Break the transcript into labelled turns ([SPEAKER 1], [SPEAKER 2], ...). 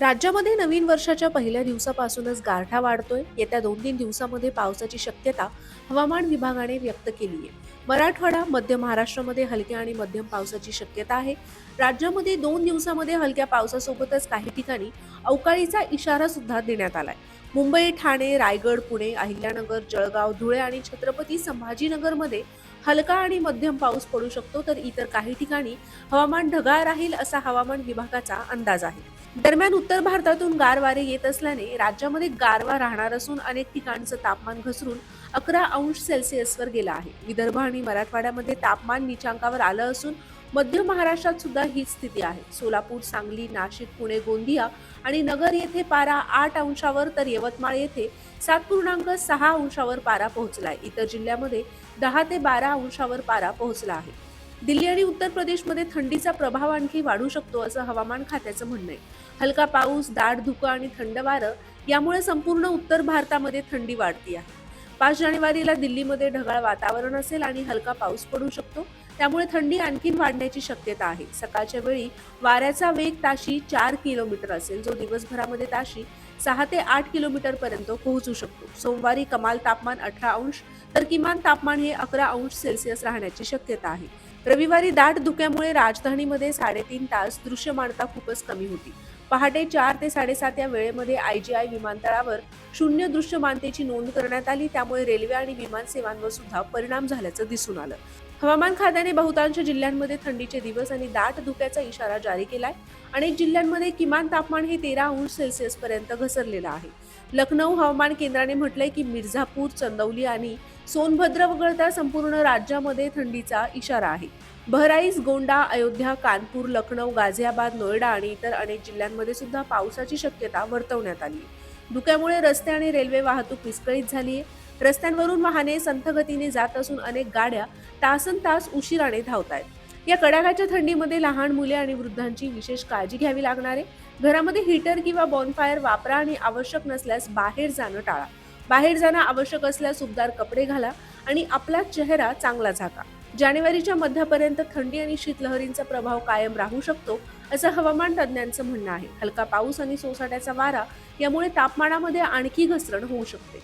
[SPEAKER 1] राज्यामध्ये नवीन वर्षाच्या पहिल्या दिवसापासूनच गारठा वाढतोय. येत्या दोन तीन दिवसामध्ये पावसाची शक्यता हवामान विभागाने व्यक्त केली आहे मराठवाडा मध्य महाराष्ट्रामध्ये हलक्या आणि मध्यम पावसाची शक्यता आहे. राज्यामध्ये दोन दिवसामध्ये हलक्या पावसासोबतच काही ठिकाणी अवकाळीचा इशारा सुद्धा देण्यात आलाय. मुंबई ठाणे रायगड पुणे अहिल्यानगर जळगाव धुळे आणि छत्रपती संभाजीनगरमध्ये हलका आणि मध्यम पाऊस पडू शकतो. तर इतर काही ठिकाणी हवामान ढगाळ राहील असा हवामान विभागाचा अंदाज आहे. दरम्यान उत्तर भारतातून गार वारे येत असल्याने राज्यामध्ये गारवा राहणार असून अनेक ठिकाणचं तापमान घसरून अकरा अंश सेल्सिअसवर गेलं आहे. विदर्भ आणि मराठवाड्यामध्ये तापमान निचांकावर आलं असून मध्य महाराष्ट्रात सुद्धा हीच स्थिती आहे. सोलापूर सांगली नाशिक पुणे गोंदिया आणि नगर येथे पारा आठ अंशावर तर यवतमाळ येथे सात पूर्णांक सहा अंशावर पारा पोहोचला आहे इतर जिल्ह्यामध्ये दहा ते बारा अंशावर पारा पोहोचला आहे. दिल्ली आणि उत्तर प्रदेशमध्ये थंडीचा प्रभाव आणखी वाढू शकतो असं हवामान खात्याचं म्हणणं आहे. हलका पाऊस दाट धुकं आणि थंड वारं यामुळे संपूर्ण उत्तर भारतामध्ये थंडी वाढती आहे. पाच जानेवारीला दिल्लीमध्ये ढगाळ वातावरण असेल आणि हलका पाऊस पडू शकतो. त्यामुळे थंडी आणखीन वाढण्याची शक्यता आहे. सकाळच्या वेळी वाऱ्याचा वेग ताशी चार किलोमीटर असेल. जो दिवसभरामध्ये ताशी सहा ते आठ किलोमीटर पर्यंत पोहोचू शकतो. सोमवारी कमाल तापमान अठरा अंश तर किमान तापमान हे अकरा अंश सेल्सिअस राहण्याची शक्यता आहे. रविवारी दाट धुक्यामुळे राजधानीमध्ये साडेतीन तास दृश्यमानता खूपच कमी होती. पहाटे चार ते साडेसात या वेळेमध्ये आय जी आय विमानतळावर शून्य दृश्यमानतेची नोंद करण्यात आली त्यामुळे रेल्वे आणि विमान सेवांवर सुद्धा परिणाम झाल्याचं दिसून आलं. हवामान खात्याने बहुतांश जिल्ह्यांमध्ये थंडीचे दिवस आणि दाट धुक्याचा इशारा जारी केलाय. अनेक जिल्ह्यांमध्ये किमान तापमान हे तेरा अंश सेल्सिअस पर्यंत घसरलेलं आहे. लखनौ हवामान केंद्राने म्हटलंय की मिर्झापूर चंदौली आणि सोनभद्र वगळता संपूर्ण राज्यामध्ये थंडीचा इशारा आहे. बहराईच गोंडा अयोध्या कानपूर लखनौ गाझियाबाद नोएडा आणि इतर अनेक जिल्ह्यांमध्ये सुद्धा पावसाची शक्यता वर्तवण्यात आली आहे. धुक्यामुळे रस्ते आणि रेल्वे वाहतूक विस्कळीत झाली आहे रस्त्यांवरून वाहने संथगतीने जात असून अनेक गाड्या तासन तास उशिराने धावत आहेत या कडाक्याच्या थंडीमध्ये लहान मुले आणि वृद्धांची विशेष काळजी घ्यावी लागणार आहे. घरामध्ये हीटर किंवा बॉनफायर वापरा आणि आवश्यक नसल्यास बाहेर जाणं टाळा. बाहेर जाणं आवश्यक असल्यास उबदार कपडे घाला आणि आपला चेहरा चांगला झाका. जानेवारीच्या मध्यापर्यंत थंडी आणि शीतलहरींचा प्रभाव कायम राहू शकतो असं हवामान तज्ज्ञांचं म्हणणं आहे. हलका पाऊस आणि सोसाट्याचा वारा यामुळे तापमानामध्ये आणखी घसरण होऊ शकते.